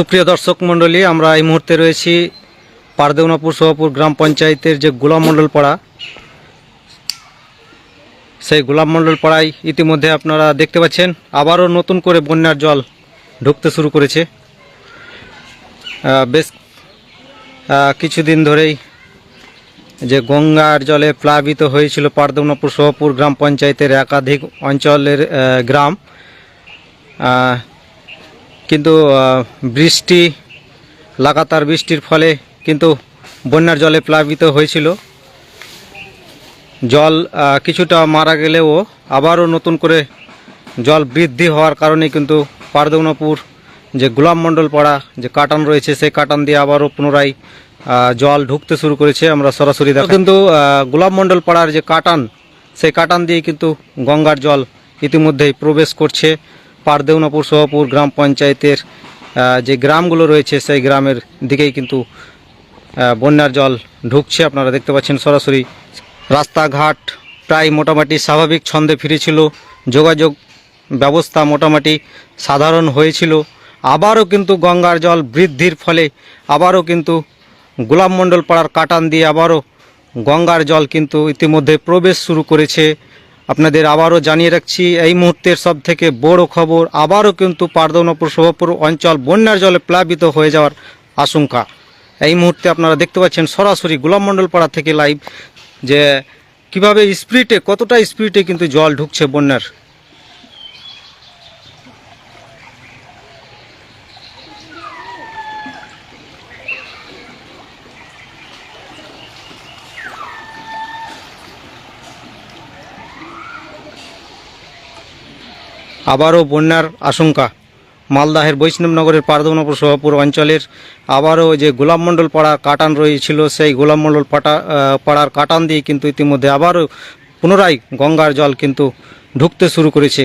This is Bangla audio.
সুপ্রিয় দর্শক মণ্ডলী, আমরা এই মুহূর্তে রয়েছি পারদেউনাপুর সোহাপুর গ্রাম পঞ্চায়েতের যে গোলাম মণ্ডল পাড়া। সেই গোলাম মণ্ডল পাড়ায় ইতিমধ্যে আপনারা দেখতে পাচ্ছেন, আবারও নতুন করে বন্যার জল ঢুকতে শুরু করেছে। বেশ কিছুদিন ধরেই যে গঙ্গার জলে প্লাবিত হয়েছিল পারদেউনাপুর সোহাপুর গ্রাম পঞ্চায়েতের একাধিক অঞ্চলের গ্রাম। কিন্তু বৃষ্টি, লাগাতার বৃষ্টির ফলে কিন্তু বন্যার জলে প্লাবিত হয়েছিল। জল কিছুটা মারা গেলেও আবারও নতুন করে জল বৃদ্ধি হওয়ার কারণে কিন্তু পারদৌনাপুর যে গোলাম মণ্ডল পাড়া যে কাটান রয়েছে, সেই কাটান দিয়ে আবারও পুনরায় জল ঢুকতে শুরু করেছে। আমরা সরাসরি দেখো কিন্তু গোলাম মণ্ডল পাড়ার যে কাটান, সেই কাটান দিয়ে কিন্তু গঙ্গার জল ইতিমধ্যেই প্রবেশ করছে। পারদেউনাপুর সহপুর গ্রাম পঞ্চায়েতের যে গ্রামগুলো রয়েছে সেই গ্রামের দিকেই কিন্তু বন্যার জল ঢুকছে। আপনারা দেখতে পাচ্ছেন সরাসরি রাস্তাঘাট প্রায় মোটামুটি স্বাভাবিক ছন্দে ফিরেছিল। যোগাযোগ ব্যবস্থা মোটামুটি সাধারণ হয়েছিল। আবারও কিন্তু গঙ্গার জল বৃদ্ধির ফলে আবারও কিন্তু গোলাম মণ্ডল পাড়ার কাটান দিয়ে আবারও গঙ্গার জল কিন্তু ইতিমধ্যে প্রবেশ শুরু করেছে। আপনাদের আবারও জানিয়ে রাখছি, এই মুহূর্তের সব থেকে বড় খবর, আবারও কিন্তু পারদনপুর শোভাপুর অঞ্চল বন্যার জলে প্লাবিত হয়ে যাওয়ার আশঙ্কা। এই মুহূর্তে আপনারা দেখতে পাচ্ছেন সরাসরি গোলাম থেকে লাইভ যে কীভাবে স্পিডে, কতটা স্পিডে কিন্তু জল ঢুকছে বন্যার আবারও বন্যার আশঙ্কা। মালদাহের বৈষ্ণবনগরের পারদৌনপুর সোহাপুর অঞ্চলের আবারও যে গোলামমণ্ডল পাড়া কাটান রয়েছিল, সেই গোলামমণ্ডল পাটা পাড়ার কাটান দিয়ে কিন্তু ইতিমধ্যে আবারও পুনরায় গঙ্গার জল কিন্তু ঢুকতে শুরু করেছে।